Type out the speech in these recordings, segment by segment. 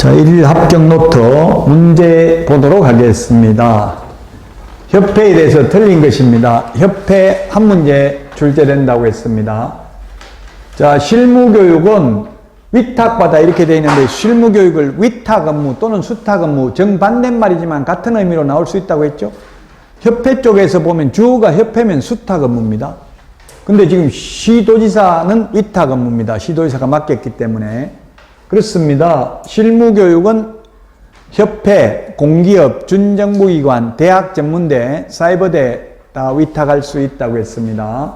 자, 1일 합격 노트 문제 보도록 하겠습니다. 협회에 대해서 틀린 것입니다. 협회 한 문제 출제된다고 했습니다. 자, 실무교육은 위탁받아 이렇게 되어 있는데 실무교육을 위탁 업무 또는 수탁 업무 정반대말이지만 같은 의미로 나올 수 있다고 했죠. 협회 쪽에서 보면 주가 협회면 수탁 업무입니다. 근데 지금 시도지사는 위탁 업무입니다. 시도지사가 맡겼기 때문에. 그렇습니다. 실무교육은 협회, 공기업, 준정부기관, 대학 전문대, 사이버대 다 위탁할 수 있다고 했습니다.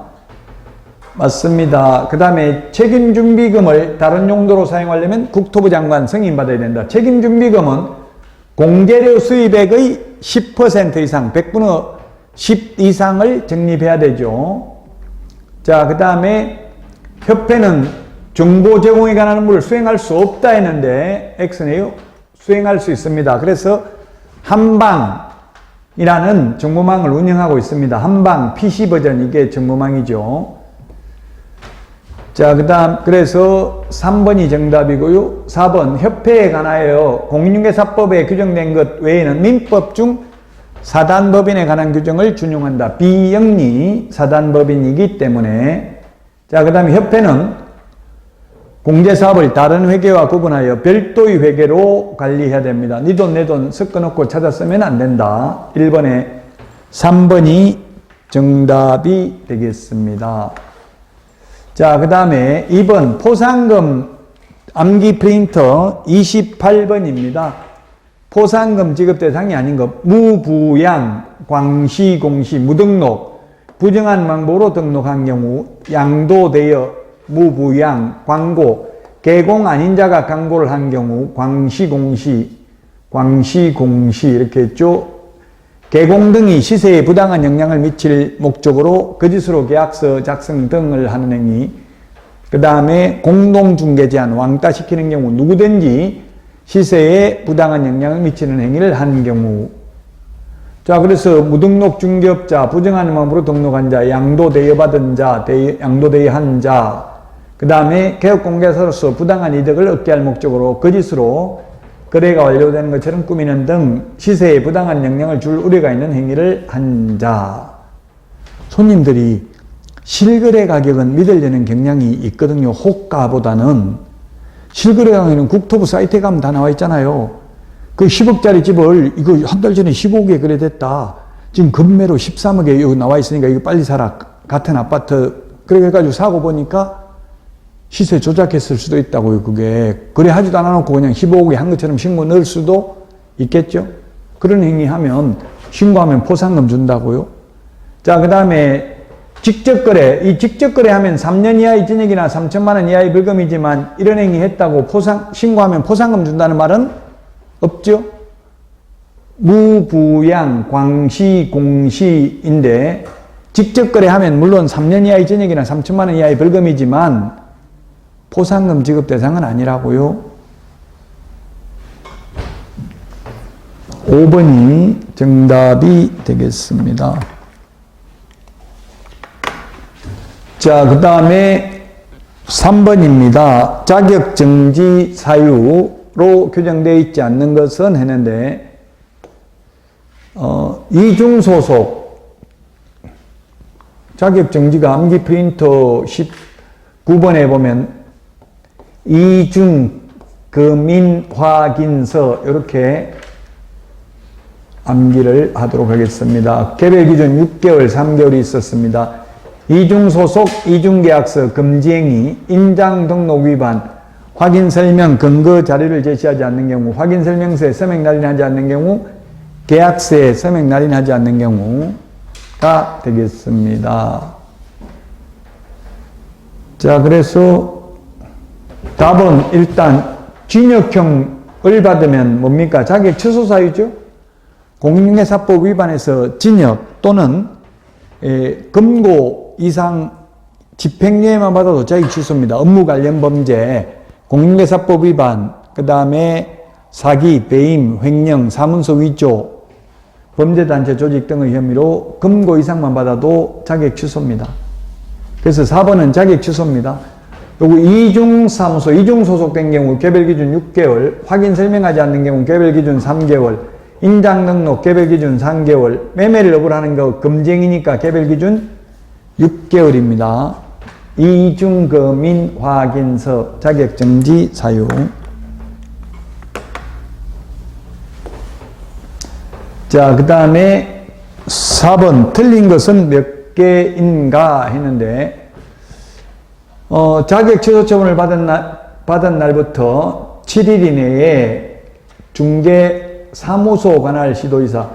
맞습니다. 그 다음에 책임준비금을 다른 용도로 사용하려면 국토부 장관 승인받아야 된다. 책임준비금은 공재료 수입액의 10% 이상, 100분의 10 이상을 적립해야 되죠. 자, 그 다음에 협회는 정보 제공에 관한 업무를 수행할 수 없다 했는데 X네요. 수행할 수 있습니다. 그래서 한방이라는 정보망을 운영하고 있습니다. 한방 PC 버전 이게 정보망이죠. 자, 그 다음, 그래서 3번이 정답이고요. 4번, 협회에 관하여 공인중개사법에 규정된 것 외에는 민법 중 사단법인에 관한 규정을 준용한다. 비영리 사단법인이기 때문에. 자, 그 다음에 협회는 공제사업을 다른 회계와 구분하여 별도의 회계로 관리해야 됩니다. 네 돈, 내 돈 섞어놓고 찾아 쓰면 안 된다. 1번에 3번이 정답이 되겠습니다. 자, 그 다음에 2번 포상금 암기 프린터 28번입니다. 포상금 지급 대상이 아닌 것, 무부양, 광시, 공시, 무등록, 부정한 방법으로 등록한 경우 양도되어 무부양, 광고, 개공 아닌 자가 광고를 한 경우 광시, 공시, 광시, 공시 이렇게 했죠. 개공 등이 시세에 부당한 영향을 미칠 목적으로 거짓으로 계약서 작성 등을 하는 행위. 그 다음에 공동중개 제한, 왕따시키는 경우 누구든지 시세에 부당한 영향을 미치는 행위를 하는 경우. 자, 그래서 무등록 중개업자, 부정한 마음으로 등록한 자, 양도 대여받은 자, 대, 양도 대여한 자, 그 다음에 개업공개사로서 부당한 이득을 얻게 할 목적으로 거짓으로 거래가 완료되는 것처럼 꾸미는 등 시세에 부당한 영향을 줄 우려가 있는 행위를 한 자. 손님들이 실거래 가격은 믿으려는 경향이 있거든요. 호가보다는. 실거래 가격은 국토부 사이트에 가면 다 나와 있잖아요. 그 10억짜리 집을 이거 한 달 전에 15억에 거래됐다. 지금 급매로 13억에 여기 나와 있으니까 이거 빨리 사라. 같은 아파트. 그렇게 해가지고 사고 보니까 시세 조작했을 수도 있다고요, 그게. 그래 하지도 않아놓고 그냥 15억에 한 것처럼 신고 넣을 수도 있겠죠? 그런 행위 하면, 신고하면 포상금 준다고요? 자, 그 다음에 직접거래. 이 직접거래 하면 3년 이하의 징역이나 3천만 원 이하의 벌금이지만 이런 행위 했다고 포상, 신고하면 포상금 준다는 말은 없죠? 무부양, 광시, 공시인데 직접거래 하면 물론 3년 이하의 징역이나 3천만 원 이하의 벌금이지만 포상금 지급 대상은 아니라고요. 5번이 정답이 되겠습니다. 자, 그 다음에 3번입니다. 자격 정지 사유로 규정되어 있지 않는 것은 했는데, 어, 이중소속, 자격 정지가 암기 프린터 19번에 보면 이중 금인 확인서 이렇게 암기를 하도록 하겠습니다. 개별 기준 6개월, 3개월이 있었습니다. 이중 소속, 이중 계약서 금지행위, 인장 등록 위반, 확인 설명 근거 자료를 제시하지 않는 경우, 확인 설명서에 서명 날인하지 않는 경우, 계약서에 서명 날인하지 않는 경우가 되겠습니다. 자, 그래서 답은 일단 징역형을 받으면 뭡니까? 자격 취소 사유죠? 공인중개사법 위반해서 징역 또는 에, 금고 이상 집행유예만 받아도 자격 취소입니다. 업무 관련 범죄, 공인중개사법 위반, 그 다음에 사기, 배임, 횡령, 사문서 위조, 범죄단체 조직 등의 혐의로 금고 이상만 받아도 자격 취소입니다. 그래서 4번은 자격 취소입니다. 요거 이중 사무소, 이중 소속된 경우 개별 기준 6개월, 확인 설명하지 않는 경우 개별 기준 3개월, 인장 등록 개별 기준 3개월, 매매를 여부하는 거 금쟁이니까 개별 기준 6개월입니다. 이중금인 확인서 자격정지 사유. 자, 그 다음에 4번 틀린 것은 몇 개인가 했는데 어, 자격 취소 처분을 받은 날, 받은 날부터 7일 이내에 중개 사무소 관할 시도이사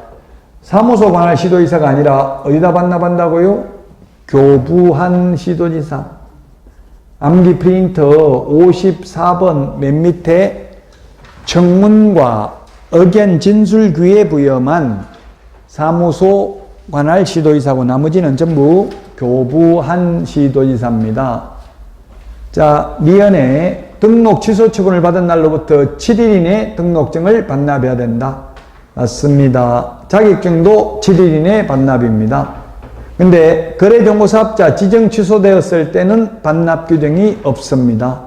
사무소 관할 시도이사가 아니라 어디다 반납한다고요? 교부한 시도지사 암기 프린터 54번 맨 밑에 청문과 의견 진술 귀에 부여만 사무소 관할 시도지사고 나머지는 전부 교부한 시도지사입니다. 자, 미연에 등록 취소 처분을 받은 날로부터 7일 이내 등록증을 반납해야 된다. 맞습니다. 자격증도 7일 이내 반납입니다. 근데 거래정보사업자 지정 취소되었을 때는 반납 규정이 없습니다.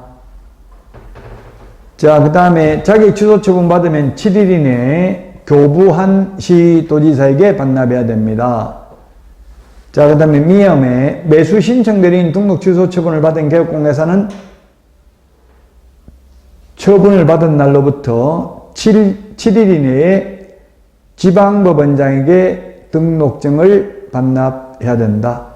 자, 그 다음에 자격 취소 처분 받으면 7일 이내에 교부한 시도지사에게 반납해야 됩니다. 자, 그 다음에 미험에 매수 신청 대리인 등록 취소 처분을 받은 개업공개사는 처분을 받은 날로부터 7일, 7일 이내에 지방법원장에게 등록증을 반납해야 된다.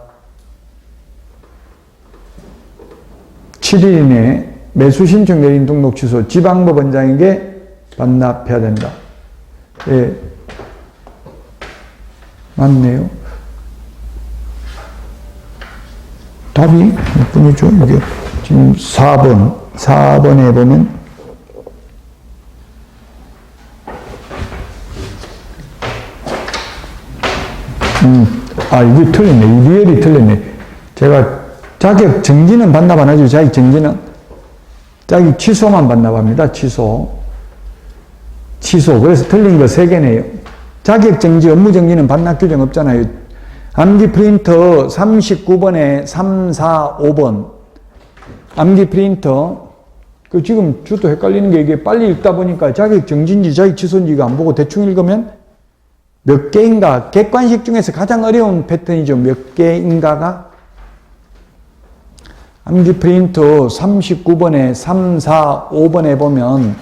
7일 이내에 매수 신청 대리인 등록 취소 지방법원장에게 반납해야 된다. 예. 맞네요. 답이 몇 분이죠? 이게 지금 4번, 4번에 보면 음, 아, 이게 틀렸네. 이 리얼이 틀렸네. 제가 자격 정지는 반납 안 하죠. 자격 정지는. 자격 취소만 반납합니다. 취소. 취소. 그래서 틀린 거 3개네요. 자격 정지, 업무 정지는 반납 규정 없잖아요. 암기 프린터 39번에 3, 4, 5번. 암기 프린터. 그 지금 저도 헷갈리는 게 이게 빨리 읽다 보니까 자격 정지인지 자격 취소인지가 안 보고 대충 읽으면 몇 개인가? 객관식 중에서 가장 어려운 패턴이죠. 몇 개인가가? 암기 프린터 39번에 3, 4, 5번에 보면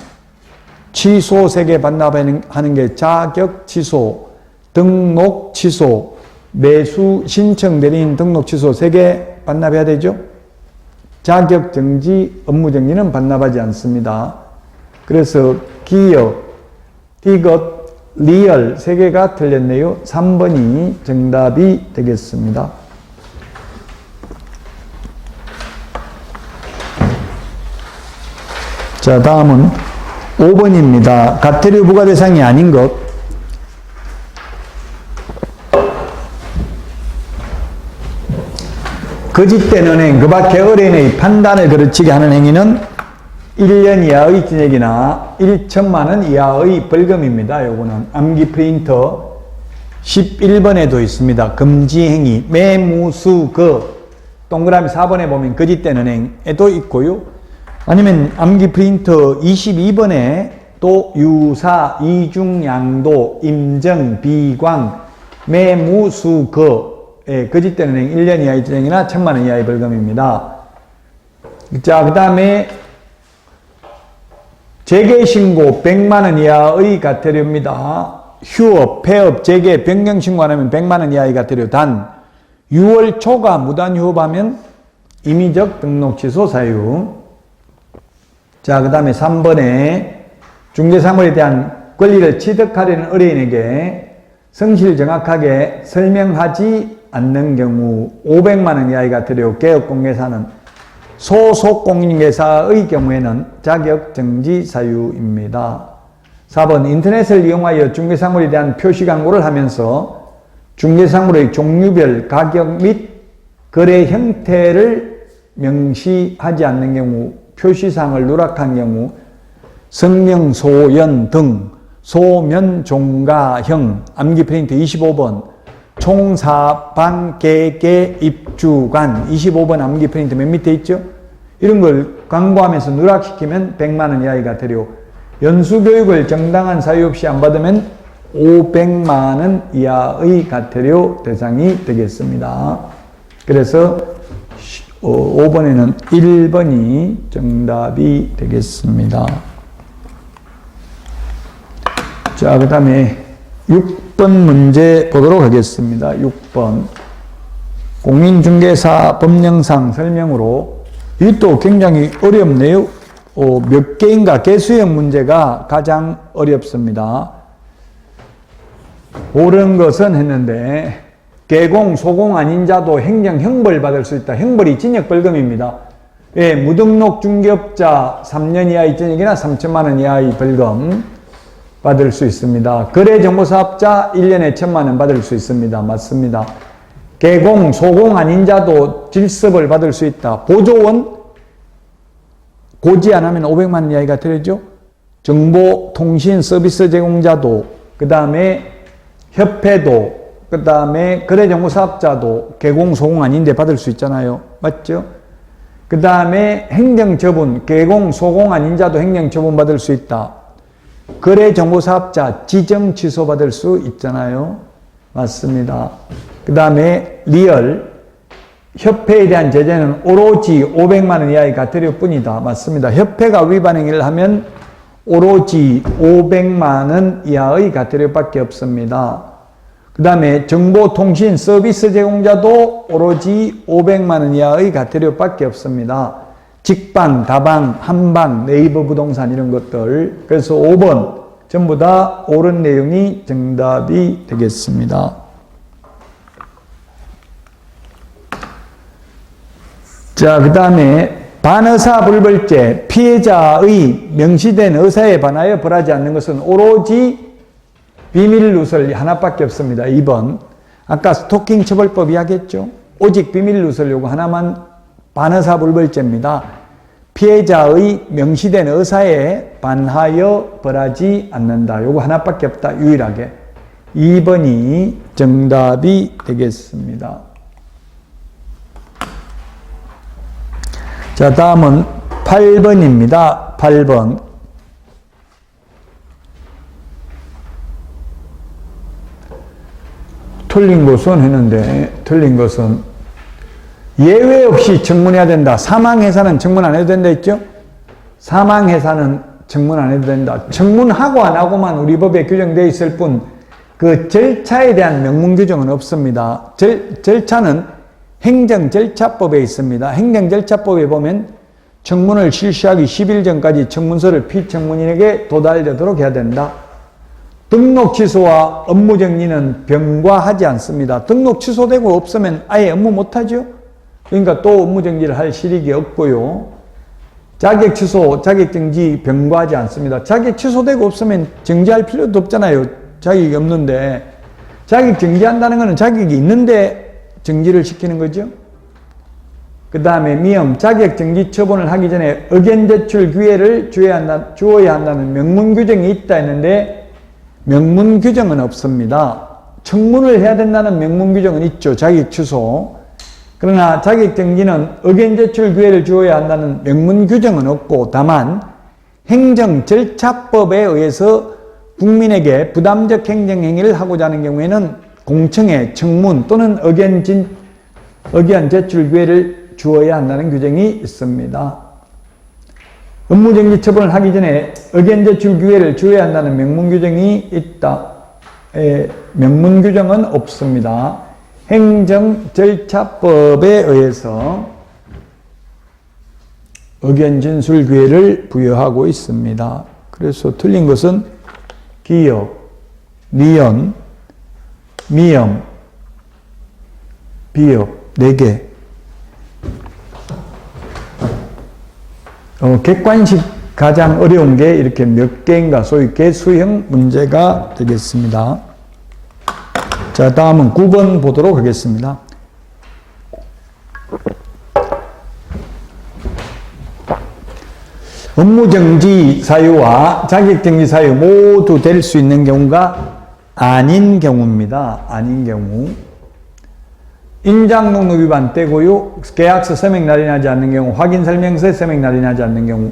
취소 3개 반납하는 게 자격 취소, 등록 취소, 매수 신청 대리인 등록 취소 3개 반납해야 되죠? 자격 정지, 업무 정지는 반납하지 않습니다. 그래서 기업, 이것, 리얼 세 개가 틀렸네요. 3번이 정답이 되겠습니다. 자, 다음은 5번입니다. 가태료 부과 대상이 아닌 것. 거짓된 은행, 그 밖에 어린의 판단을 그르치게 하는 행위는 1년 이하의 징역이나 1천만 원 이하의 벌금입니다. 요거는 암기 프린터 11번에도 있습니다. 금지 행위, 매무수 그 동그라미 4번에 보면 거짓된 은행에도 있고요. 아니면 암기 프린터 22번에 또 유사, 이중양도, 임정, 비광, 매무수 그 예, 거짓된 은행 1년 이하의 징역이나 1천만 원 이하의 벌금입니다. 자, 그 다음에 재개신고 100만원 이하의 가태료입니다. 휴업, 폐업, 재개, 변경신고 안 하면 100만원 이하의 가태료 단 6월 초가 무단휴업하면 임의적 등록 취소 사유 자, 그 다음에 3번에 중개사물에 대한 권리를 취득하려는 의뢰인에게 성실 정확하게 설명하지 않는 경우 500만 원 이하의 가태료 개업공개사는 소속 공인회사의 경우에는 자격 정지 사유입니다. 4번 인터넷을 이용하여 중개사물에 대한 표시 광고를 하면서 중개사물의 종류별 가격 및 거래 형태를 명시하지 않는 경우 표시사항을 누락한 경우 성명 소연 등 소면 종가형 암기 프린트 25번 총사방 개개 입주관 25번 암기 프린트 맨 밑에 있죠? 이런 걸 광고하면서 누락시키면 100만 원 이하의 가태료. 연수교육을 정당한 사유 없이 안 받으면 500만 원 이하의 가태료 대상이 되겠습니다. 그래서 5번에는 1번이 정답이 되겠습니다. 자, 그 다음에 6번 문제 보도록 하겠습니다. 6번. 공인중개사 법령상 설명으로 이것도 굉장히 어렵네요. 어, 몇 개인가 개수형 문제가 가장 어렵습니다. 옳은 것은 했는데 개공, 소공 아닌 자도 행정 형벌 받을 수 있다. 형벌이 징역 벌금입니다. 예, 무등록 중개업자 3년 이하의 징역이나 3천만 원 이하의 벌금 받을 수 있습니다. 거래 정보 사업자 1년에 1천만 원 받을 수 있습니다. 맞습니다. 개공, 소공 아닌 자도 질습을 받을 수 있다. 보조원 고지 안 하면 500만 원 이하가 들어죠. 정보 통신 서비스 제공자도 그 다음에 협회도 그 다음에 거래 정보 사업자도 개공, 소공 아닌데 받을 수 있잖아요. 맞죠? 그 다음에 행정 처분, 개공, 소공 아닌 자도 행정 처분 받을 수 있다. 거래 정보 사업자 지정 취소받을 수 있잖아요. 맞습니다. 그 다음에 리얼 협회에 대한 제재는 오로지 500만 원 이하의 가태료 뿐이다. 맞습니다. 협회가 위반 행위를 하면 오로지 500만 원 이하의 가태료밖에 없습니다. 그 다음에 정보통신 서비스 제공자도 오로지 500만 원 이하의 가태료밖에 없습니다. 직방, 다방, 한방, 네이버 부동산 이런 것들. 그래서 5번 전부 다 옳은 내용이 정답이 되겠습니다. 자, 그 다음에 반의사 불벌죄 피해자의 명시된 의사에 반하여 벌하지 않는 것은 오로지 비밀 누설 하나밖에 없습니다. 2번. 아까 스토킹 처벌법 이야기했죠. 오직 비밀 누설 요거 하나만 반의사 불벌죄입니다. 피해자의 명시된 의사에 반하여 벌하지 않는다. 요거 하나밖에 없다. 유일하게. 2번이 정답이 되겠습니다. 자, 다음은 8번입니다. 8번. 틀린 것은 했는데, 틀린 것은 예외 없이 청문해야 된다. 사망해사는 청문 안 해도 된다 했죠? 사망해사는 청문 안 해도 된다. 청문하고 안 하고만 우리 법에 규정되어 있을 뿐, 그 절차에 대한 명문 규정은 없습니다. 절, 절차는 행정절차법에 있습니다. 행정절차법에 보면 청문을 실시하기 10일 전까지 청문서를 피청문인에게 도달되도록 해야 된다. 등록 취소와 업무 정리는 병과하지 않습니다. 등록 취소되고 없으면 아예 업무 못하죠. 그러니까 또 업무 정지를 할 실익이 없고요. 자격 취소, 자격 정지 병과하지 않습니다. 자격 취소되고 없으면 정지할 필요도 없잖아요. 자격이 없는데 자격 정지한다는 것은 자격이 있는데 정지를 시키는 거죠. 그 다음에 미엄, 자격 정지 처분을 하기 전에 의견 제출 기회를 주어야, 한다, 주어야 한다는 명문 규정이 있다 했는데 명문 규정은 없습니다. 청문을 해야 된다는 명문 규정은 있죠. 자격 취소. 그러나 자격 정지는 의견 제출 기회를 주어야 한다는 명문 규정은 없고 다만 행정 절차법에 의해서 국민에게 부담적 행정 행위를 하고자 하는 경우에는 공청회, 청문 또는 의견 진, 의견 제출 기회를 주어야 한다는 규정이 있습니다. 업무정지 처분을 하기 전에 의견 제출 기회를 주어야 한다는 명문 규정이 있다. 에, 명문 규정은 없습니다. 행정 절차법에 의해서 의견 진술 기회를 부여하고 있습니다. 그래서 틀린 것은 기업, 니연, 미염, 비엽, 네 개. 어, 객관식 가장 어려운 게 이렇게 몇 개인가 소위 개수형 문제가 되겠습니다. 자, 다음은 9번 보도록 하겠습니다. 업무정지 사유와 자격정지 사유 모두 될 수 있는 경우가 아닌 경우입니다. 아닌 경우. 인장 등록 위반 떼고요. 계약서 서명 날이 나지 않는 경우, 확인 설명서에 서명 날이 나지 않는 경우.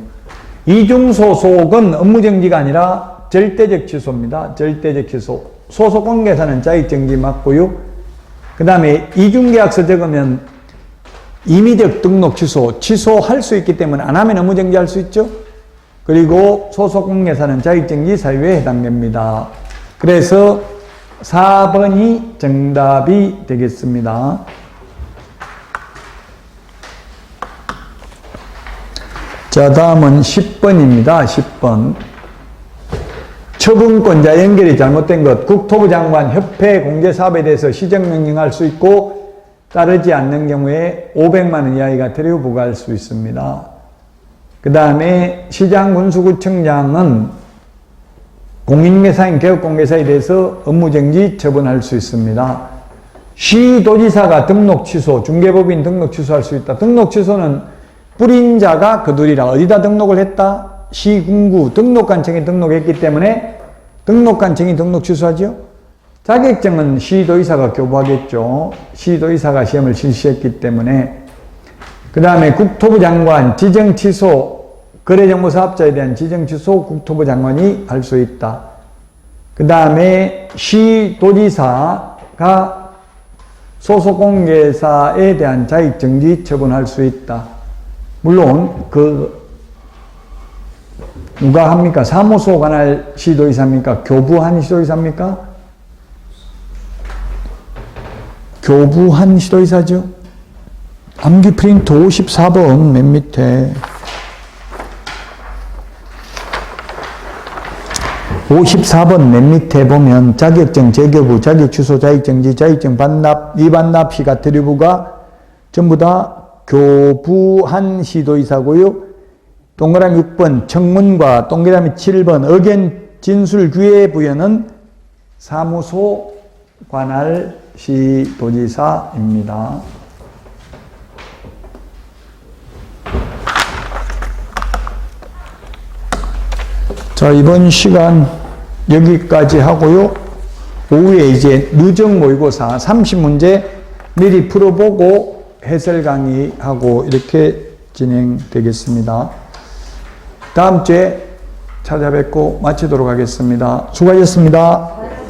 이중 소속은 업무 정지가 아니라 절대적 취소입니다. 절대적 취소. 소속 관계사는 자익 정지 맞고요. 그 다음에 이중 계약서 적으면 임의적 등록 취소, 취소할 수 있기 때문에 안 하면 업무 정지할 수 있죠. 그리고 소속 관계사는 자익 정지 사유에 해당됩니다. 그래서 4번이 정답이 되겠습니다. 자, 다음은 10번입니다. 10번. 처분권자 연결이 잘못된 것, 국토부 장관 협회 공제사업에 대해서 시정명령할 수 있고 따르지 않는 경우에 500만 원 이하의 가태료 부과할 수 있습니다. 그 다음에 시장군수구청장은 공인회사인 개업공개사에 대해서 업무정지 처분할 수 있습니다. 시도지사가 등록 취소, 중개법인 등록 취소할 수 있다. 등록 취소는 뿌린 자가 그들이라 어디다 등록을 했다? 시군구 등록관청에 등록했기 때문에 등록관청이 등록 취소하죠. 자격증은 시도의사가 교부하겠죠. 시도의사가 시험을 실시했기 때문에 그 다음에 국토부 장관 지정 취소 거래정보 사업자에 대한 지정 취소 국토부 장관이 할 수 있다. 그 다음에 시도지사가 소속공개사에 대한 자익정지 처분할 수 있다. 물론 그 누가 합니까? 사무소 관할 시도의사입니까? 교부한 시도의사입니까? 교부한 시도의사죠. 암기 프린트 54번 맨 밑에 54번 맨 밑에 보면 자격증 재교부, 자격 취소, 자격정지, 자격증 반납, 위반납 시가 트리부가 전부 다 교부한 시도이사고요. 동그라미 6번 청문과 동그라미 7번 의견 진술 규례 부여는 사무소 관할 시도지사입니다. 자, 이번 시간 여기까지 하고요. 오후에 이제 누적 모의고사 30문제 미리 풀어보고 해설 강의하고 이렇게 진행되겠습니다. 다음 주에 찾아뵙고 마치도록 하겠습니다. 수고하셨습니다.